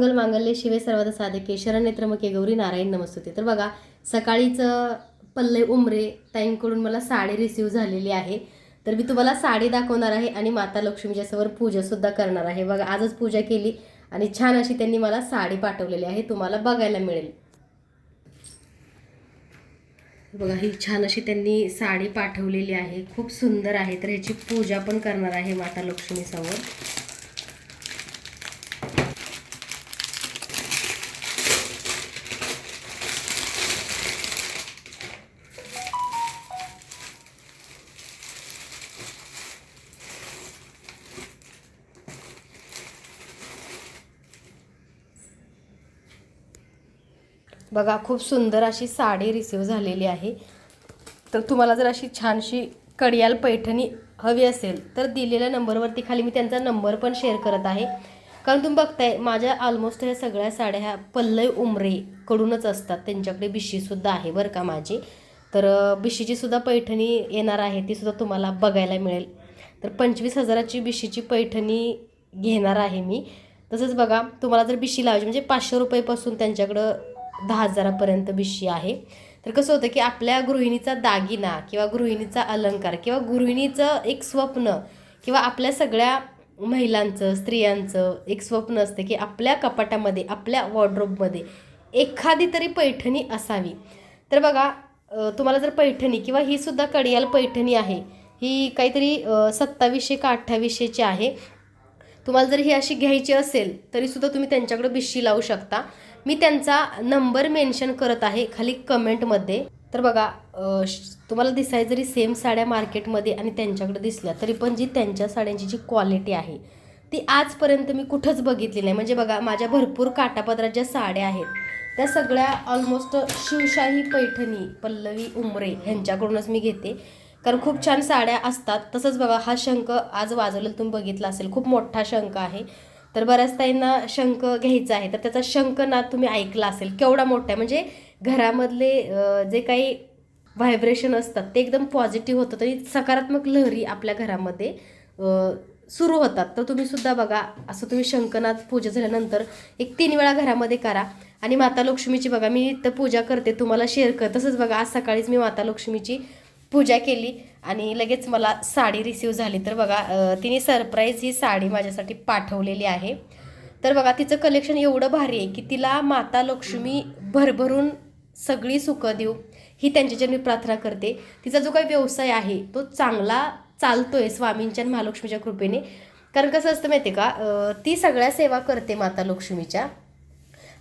मंगल मांगल्य शिवे सर्वदा साधके शरण्य गौरी नारायण नमस्तुते. तर बघा सकाळीचं पल्लय उमरे ताईंकडून मला साडी रिसीव झालेली आहे. तर मी तुम्हाला साडी दाखवणार आहे आणि माता लक्ष्मीच्या समोर करणार आहे. बघा आजच पूजा केली आणि छान अशी त्यांनी मला साडी पाठवलेली आहे. तुम्हाला बघायला मिळेल. बघा ही छान अशी त्यांनी साडी पाठवलेली आहे. खूप सुंदर आहे. तर ह्याची पूजा पण करणार आहे माता लक्ष्मी बघा खूप सुंदर अशी साडी रिसीव झालेली आहे. तर तुम्हाला जर अशी छानशी कडियाल पैठणी हवी असेल तर दिलेल्या नंबरवरती खाली मी त्यांचा नंबर पण शेअर करत आहे. कारण तुम्ही बघताय माझ्या ऑलमोस्ट ह्या सगळ्या साड्या ह्या पल्लय उमरेकडूनच असतात. त्यांच्याकडे बिशीसुद्धा आहे बरं का माझी. तर बिशीचीसुद्धा पैठणी येणार आहे तीसुद्धा तुम्हाला बघायला मिळेल. तर पंचवीस हजाराची बिशीची पैठणी घेणार आहे मी. तसंच बघा तुम्हाला जर बिशी लावायची म्हणजे पाचशे रुपयेपासून त्यांच्याकडं दहा हजारापर्यंत बिशी आहे. तर कसं होतं की आपल्या गृहिणीचा दागिना किंवा गृहिणीचा अलंकार किंवा गृहिणीचं एक स्वप्न किंवा आपल्या सगळ्या महिलांचं स्त्रियांचं एक स्वप्न असतं की आपल्या कपाटामध्ये आपल्या वॉर्ड्रोबमध्ये एखादी तरी पैठणी असावी. तर बघा तुम्हाला जर पैठणी किंवा ही सुद्धा कडियाल पैठणी आहे ही काहीतरी सत्तावीसशे का अठ्ठावीसशेची आहे. तुम्हाला जर ही अशी घ्यायची असेल तरीसुद्धा तुम्ही त्यांच्याकडे बिशी लावू शकता. मी त्यांचा नंबर मेन्शन करत आहे खाली कमेंटमध्ये तर बघा श- तुम्हाला दिसाय जरी सेम साड्या मार्केटमध्ये आणि त्यांच्याकडे दिसल्या तरी पण जी त्यांच्या साड्यांची जी क्वालिटी आहे ती आजपर्यंत मी कुठंच बघितली नाही. म्हणजे बघा माझ्या भरपूर काटापदरात ज्या साड्या आहेत त्या सगळ्या ऑलमोस्ट शिवशाही पैठणी पल्लवी उमरे ह्यांच्याकडूनच मी घेते. कारण खूप छान साड्या असतात. तसंच बघा हा शंख आज वाजवलेला तुम्ही बघितला असेल खूप मोठा शंख आहे. तर बऱ्याच ताईंना शंख घ्यायचा आहे. तर त्याचा शंखनाद तुम्ही ऐकला असेल. केवढा मोठा आहे. म्हणजे घरामधले जे काही व्हायब्रेशन असतात ते एकदम पॉझिटिव्ह होतं आणि सकारात्मक लहरी आपल्या घरामध्ये सुरू होतात. तर तुम्ही सुद्धा बघा असं तुम्ही शंखनाद पूजा झाल्यानंतर एक तीन वेळा घरामध्ये करा. आणि माता लक्ष्मीची बघा मी तर पूजा करते तुम्हाला शेअर कर. तसंच बघा आज सकाळीच मी माता लक्ष्मीची पूजा केली. आणि लगेच मला साडी रिसीव झाली. तर बघा तिने सरप्राईज ही साडी माझ्यासाठी पाठवलेली आहे. तर बघा तिचं कलेक्शन एवढं भारी आहे की तिला माता लक्ष्मी भरभरून सगळी सुखं देऊ ही त्यांच्याच्या मी प्रार्थना करते. तिचा जो काही व्यवसाय आहे तो चांगला चालतोय स्वामींच्या आणि महालक्ष्मीच्या कृपेने. कारण कसं असतं माहिती आहे का ती सगळ्या सेवा करते माता लक्ष्मीच्या.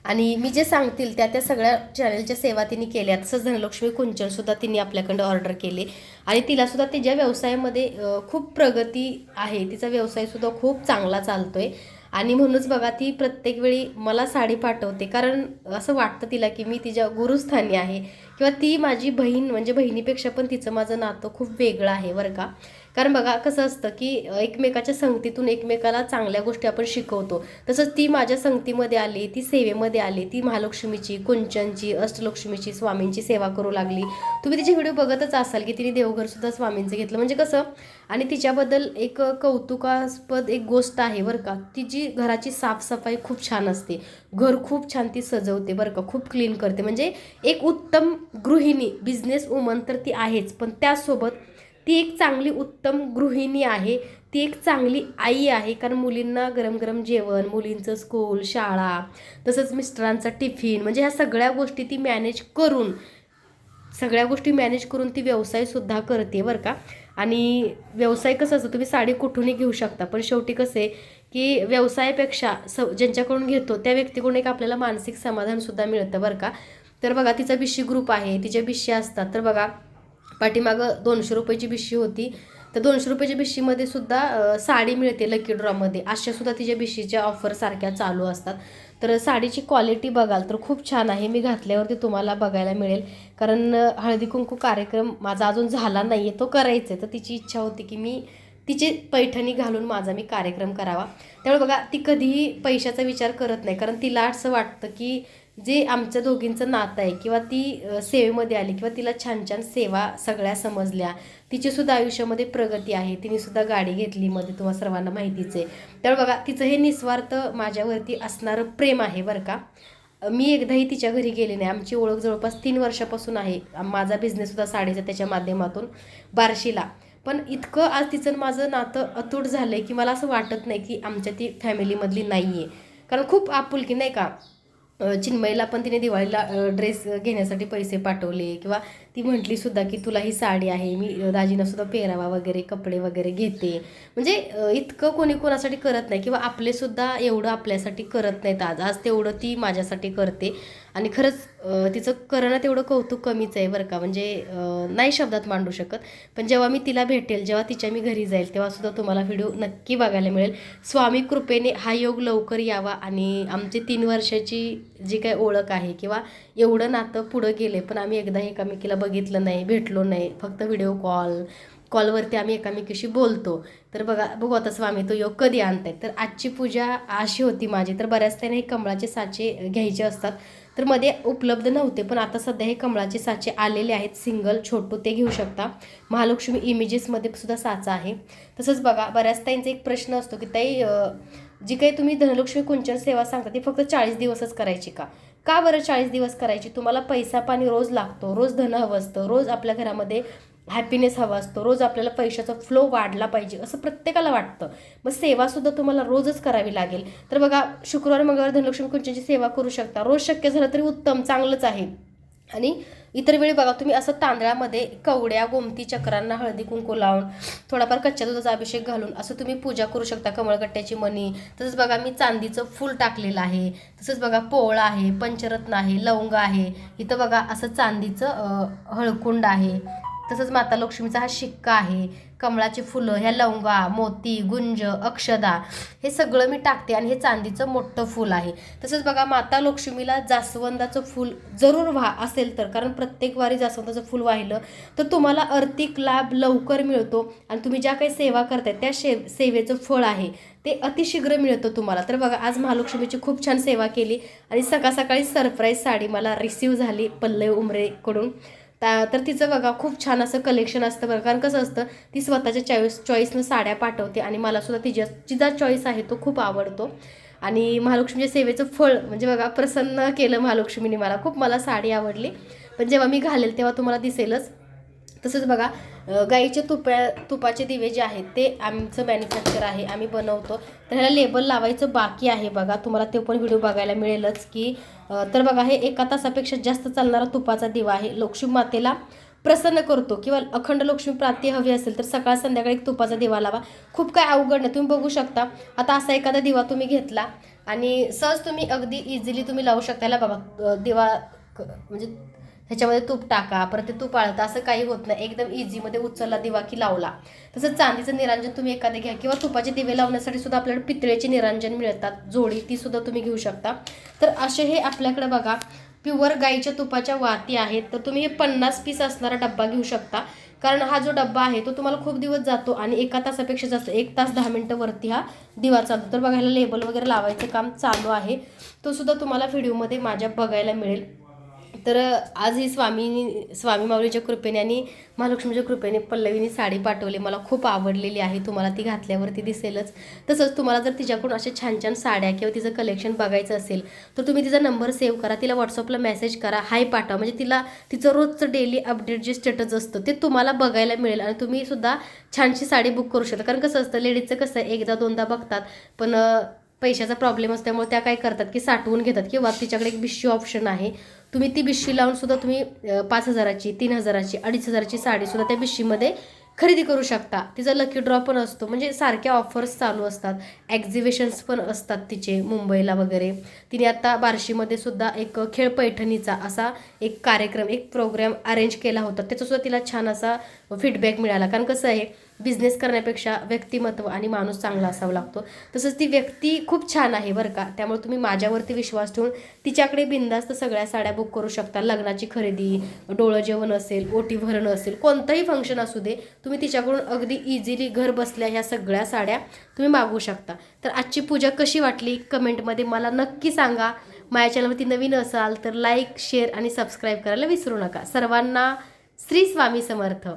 आणि मी जे सांगतील त्या त्या सगळ्या चॅनलच्या सेवा तिने केल्या. तसंच धनलक्ष्मी कुंचनसुद्धा तिने आपल्याकडं ऑर्डर केले. आणि तिलासुद्धा तिच्या व्यवसायामध्ये खूप प्रगती आहे तिचा व्यवसायसुद्धा खूप चांगला चालतोय. आणि म्हणूनच बघा ती प्रत्येक वेळी मला साडी पाठवते. कारण असं वाटतं तिला की मी तिच्या गुरुस्थानी आहे. किंवा ती माझी बहीण म्हणजे बहिणीपेक्षा पण तिचं माझं नातं खूप वेगळं आहे बरं का? कारण बघा कसं असतं की एकमेकाच्या संगतीतून एकमेकाला चांगल्या गोष्टी आपण शिकवतो. तसंच ती माझ्या संगतीमध्ये आली ती सेवेमध्ये आली ती महालक्ष्मीची कुंचनची अष्टलक्ष्मीची स्वामींची सेवा करू लागली. तुम्ही तिचे व्हिडिओ बघतच असाल की तिने देवघरसुद्धा स्वामींचं घेतलं. म्हणजे कसं आणि तिच्याबद्दल एक कौतुकास्पद एक गोष्ट आहे बरं का तिची घराची साफसफाई खूप छान असते. घर खूप छान ती सजवते बरं का खूप क्लीन करते. म्हणजे एक उत्तम गृहिणी बिझनेस वुमन तर ती आहेच. पण त्यासोबत ती एक चांगली उत्तम गृहिणी आहे ती एक चांगली आई आहे. कारण मुलींना गरम गरम जेवण मुलींचं स्कूल शाळा तसंच मिस्टरांचा टिफिन म्हणजे ह्या सगळ्या गोष्टी ती मॅनेज करून सगळ्या गोष्टी मॅनेज करून ती व्यवसायसुद्धा करते बरं का. आणि व्यवसाय कसं असतं तुम्ही साडी कुठूनही घेऊ शकता पण शेवटी कसं आहे की व्यवसायापेक्षा स ज्यांच्याकडून घेतो त्या व्यक्तीकडून एक आपल्याला मानसिक समाधानसुद्धा मिळतं बरं का. तर बघा तिचा बिशी ग्रुप आहे तिच्या बिशी असतात. तर बघा पाठीमागं दोनशे रुपयाची बिशी होती. तर दोनशे रुपयाच्या बिशीमध्ये सुद्धा साडी मिळते लकी ड्रॉमध्ये अशा सुद्धा तिच्या बिशीच्या ऑफर सारख्या चालू असतात. तर साडीची क्वालिटी बघाल तर खूप छान आहे. मी घातल्यावरती तुम्हाला बघायला मिळेल. कारण हळदी कुंकू कार्यक्रम माझा अजून झाला नाही आहे तो करायचा आहे तर तिची इच्छा होती की मी तिची पैठणी घालून माझा मी कार्यक्रम करावा. त्यामुळे बघा ती कधीही पैशाचा विचार करत नाही. कारण तिला असं वाटतं की जे आमच्या दोघींचं नातं आहे किंवा ती सेवेमध्ये आली किंवा तिला छान छान सेवा सगळ्या समजल्या तिचीसुद्धा आयुष्यामध्ये प्रगती आहे तिनेसुद्धा गाडी घेतली मध्ये तुम्हाला सर्वांना माहितीच आहे. त्यामुळे बघा तिचं हे निस्वार्थ माझ्यावरती असणारं प्रेम आहे बरं का. मी एकदाही तिच्या घरी गेले नाही. आमची ओळख जवळपास तीन वर्षापासून आहे. माझा बिझनेससुद्धा होता साडीचा त्याच्या माध्यमातून बार्शीला. पण इतकं आज तिचं माझं नातं अतूट झालं आहे की मला असं वाटत नाही की आमच्या ती फॅमिलीमधली नाही आहे कारण खूप आपुलकी नाही का? चिन्मयला पण तिने दिवाळीला ड्रेस घेण्यासाठी पैसे पाठवले किंवा ती म्हटली सुद्धा की तुला ही साडी आहे मी दाजीना सुद्धा पेरावा वगैरे कपडे वगैरे घेते. म्हणजे इतकं कोणी कोणासाठी करत नाही किंवा आपले सुद्धा एवढं आपल्यासाठी करत नाहीत आज. आज तेवढं ती माझ्यासाठी करते. आणि खरंच तिचं करणं तेवढं कौतुक कमीच आहे बरं का. म्हणजे नाही शब्दात मांडू शकत. पण जेव्हा मी तिला भेटेल जेव्हा तिच्या मी घरी जाईल तेव्हा सुद्धा तुम्हाला व्हिडिओ नक्की बघायला मिळेल. स्वामी कृपेने हा योग लवकर यावा आणि आमची तीन वर्षाची जी काही ओळख आहे किंवा एवढं नातं पुढं गेले पण आम्ही एकदा एकामेकीला बघितलं नाही भेटलो नाही फक्त व्हिडिओ कॉल कॉलवरती आम्ही एकामेकीशी बोलतो. तर बघा बघू आता स्वामी तो योग कधी आणतायत? तर आजची पूजा अशी होती माझी. तर बऱ्याच त्याने हे कमळाचे साचे घ्यायचे असतात. तर मध्ये उपलब्ध नव्हते पण आता सध्या हे कमळाचे साचे आलेले आहेत सिंगल छोटू ते घेऊ शकता. महालक्ष्मी इमेजेसमध्ये सुद्धा साचा आहे. तसंच बघा बऱ्याच ताईंचा एक प्रश्न असतो की ताई जी काही तुम्ही धनलक्ष्मी कुंचन सेवा सांगता ती फक्त चाळीस दिवसच करायची का? का बरं चाळीस दिवस करायची? तुम्हाला पैसा पाणी रोज लागतो रोज धन हवं असतं रोज आपल्या घरामध्ये हॅपीनेस हवा असतो रोज आपल्याला पैशाचा फ्लो वाढला पाहिजे असं प्रत्येकाला वाटतं. मग सेवासुद्धा तुम्हाला रोजच करावी लागेल. तर बघा शुक्रवार मंगळवार धनलक्ष्मी कुंचची सेवा करू शकता रोज शक्य झालं तरी उत्तम चांगलंच आहे. आणि इतर वेळी बघा तुम्ही असं तांदळामध्ये कवड्या गोमती चक्रांना हळदी कुंकू लावून थोडाफार कच्च्या दुधाचा अभिषेक घालून असं तुम्ही पूजा करू शकता कमळगट्ट्याची मणी. तसंच बघा मी चांदीचं फूल टाकलेलं आहे. तसंच बघा पोळा आहे पंचरत्न आहे लवंग आहे. इथं बघा असं चांदीचं हळकुंड आहे. तसंच माता लक्ष्मीचा हा शिक्का आहे. कमळाची फुलं ह्या लवंगा मोती गुंज अक्षदा हे सगळं मी टाकते आणि हे चांदीचं मोठं फूल आहे. तसंच बघा माता लक्ष्मीला जास्वंदाचं फूल जरूर व्हा असेल तर कारण प्रत्येक वारी जास्वंदाचं फूल वाहिलं तर तुम्हाला आर्थिक लाभ लवकर मिळतो आणि तुम्ही ज्या काही सेवा करताय त्या शे सेवेचं फळ आहे ते अतिशीघ्र मिळतं तुम्हाला. तर बघा आज महालक्ष्मीची खूप छान सेवा केली आणि सकाळ सकाळी सरप्राईज साडी मला रिसीव झाली पल्लव उमरेकडून. त्या तर तिचं बघा खूप छान असं कलेक्शन असतं बरं. कारण कसं असतं ती स्वतःच्या चॉईस चॉईसनं साड्या पाठवते आणि मलासुद्धा तिच्या तिचा चॉईस आहे तो खूप आवडतो. आणि महालक्ष्मीच्या सेवेचं फळ म्हणजे बघा प्रसन्न केलं महालक्ष्मीने मला. खूप मला साडी आवडली. पण जेव्हा मी घालेल तेव्हा तुम्हाला दिसेलच. तसंच बघा गाईच्या तुप्या तुपाचे दिवे जे आहेत ते आमचं मॅन्युफॅक्चर आहे आम्ही बनवतो. तर ह्याला लेबल लावायचं बाकी आहे बघा. तुम्हाला ते पण व्हिडिओ बघायला मिळेलच की तर बघा हे एका तासापेक्षा जास्त चालणारा तुपाचा दिवा आहे. लक्ष्मी मातेला प्रसन्न करतो किंवा अखंड लक्ष्मी प्राप्ती हवी असेल तर सकाळ संध्याकाळी एक तुपाचा दिवा लावा. खूप काय अवघड नाही. तुम्ही बघू शकता. आता असा एखादा दिवा तुम्ही घेतला आणि सहज तुम्ही अगदी इझिली तुम्ही लावू शकता. याला बघा दिवा क- म्हणजे ह्याच्यामध्ये तूप टाका परत ते तूप आळतं असं काही होत नाही. एकदम इझीमध्ये उचलला दिवा की लावला. तसंच चांदीचं निरांजन तुम्ही एखादे घ्या. किंवा तुपाचे दिवे लावण्यासाठी सुद्धा आपल्याकडे पितळेचे निरांजन मिळतात. जोडी ती सुद्धा तुम्ही घेऊ शकता. तर असे हे आपल्याकडे बघा प्युअर गाईच्या तुपाच्या वाती आहेत. तर तुम्ही हे पन्नास पीस असणारा डब्बा घेऊ शकता. कारण हा जो डब्बा आहे तो तुम्हाला खूप दिवस जातो आणि एका तासापेक्षा जास्त एक तास दहा मिनटं वरती हा दिवा चालतो. तर बघायला लेबल वगैरे लावायचं काम चालू आहे. तो सुद्धा तुम्हाला व्हिडिओमध्ये माझ्या बघायला मिळेल. तर आज ही स्वामी स्वामी माऊलीच्या कृपेने आणि महालक्ष्मीच्या कृपेने पल्लवीने साडी पाठवली. मला खूप आवडलेली आहे. तुम्हाला ती घातल्यावरती दिसेलच. तसंच तुम्हाला जर तिच्याकडून अशा छान छान साड्या किंवा तिचं कलेक्शन बघायचं असेल तर तुम्ही तिचा नंबर सेव्ह करा. तिला व्हॉट्सअपला मेसेज करा. हाय पाठवा. म्हणजे तिला तिचं रोजचं डेली अपडेट जे स्टेटस असतं ते तुम्हाला बघायला मिळेल आणि तुम्ही सुद्धा छानशी साडी बुक करू शकता. कारण कसं असतं लेडीजचं कसं आहे एकदा दोनदा बघतात. पण पैशाचा प्रॉब्लेम असल्यामुळे त्या काय करतात की साठवून घेतात किंवा तिच्याकडे एक बिश्शी ऑप्शन आहे. तुम्ही ती बिश्शी लावून सुद्धा तुम्ही पाच हजाराची तीन हजाराची अडीच हजाराची साडीसुद्धा त्या बिश्शीमध्ये खरेदी करू शकता. तिचा लकी ड्रॉ पण असतो. म्हणजे सारख्या ऑफर्स चालू असतात. एक्झिबिशन्स पण असतात तिचे मुंबईला वगैरे. तिने आता बार्शीमध्ये सुद्धा एक खेळ पैठणीचा असा एक कार्यक्रम एक प्रोग्राम अरेंज केला होता. त्याचासुद्धा तिला छान असा फीडबॅक मिळाला. कारण कसं आहे बिझनेस करण्यापेक्षा व्यक्तिमत्व आणि माणूस चांगला असावा लागतो. तसंच ती व्यक्ती खूप छान आहे बरं का. त्यामुळे तुम्ही माझ्यावरती विश्वास ठेवून तिच्याकडे बिंदास्त सगळ्या साड्या बुक करू शकता. लग्नाची खरेदी डोळं जेवण असेल ओटी भरणं असेल कोणतंही फंक्शन असू दे तुम्ही तिच्याकडून अगदी इझिली घर बसल्या ह्या सगळ्या साड्या तुम्ही मागवू शकता. तर आजची पूजा कशी वाटली? कमेंटमध्ये मला नक्की सांगा. माझ्या चॅनलवरती नवीन असाल तर लाईक शेअर आणि सबस्क्राईब करायला विसरू नका. सर्वांना श्री स्वामी समर्थ.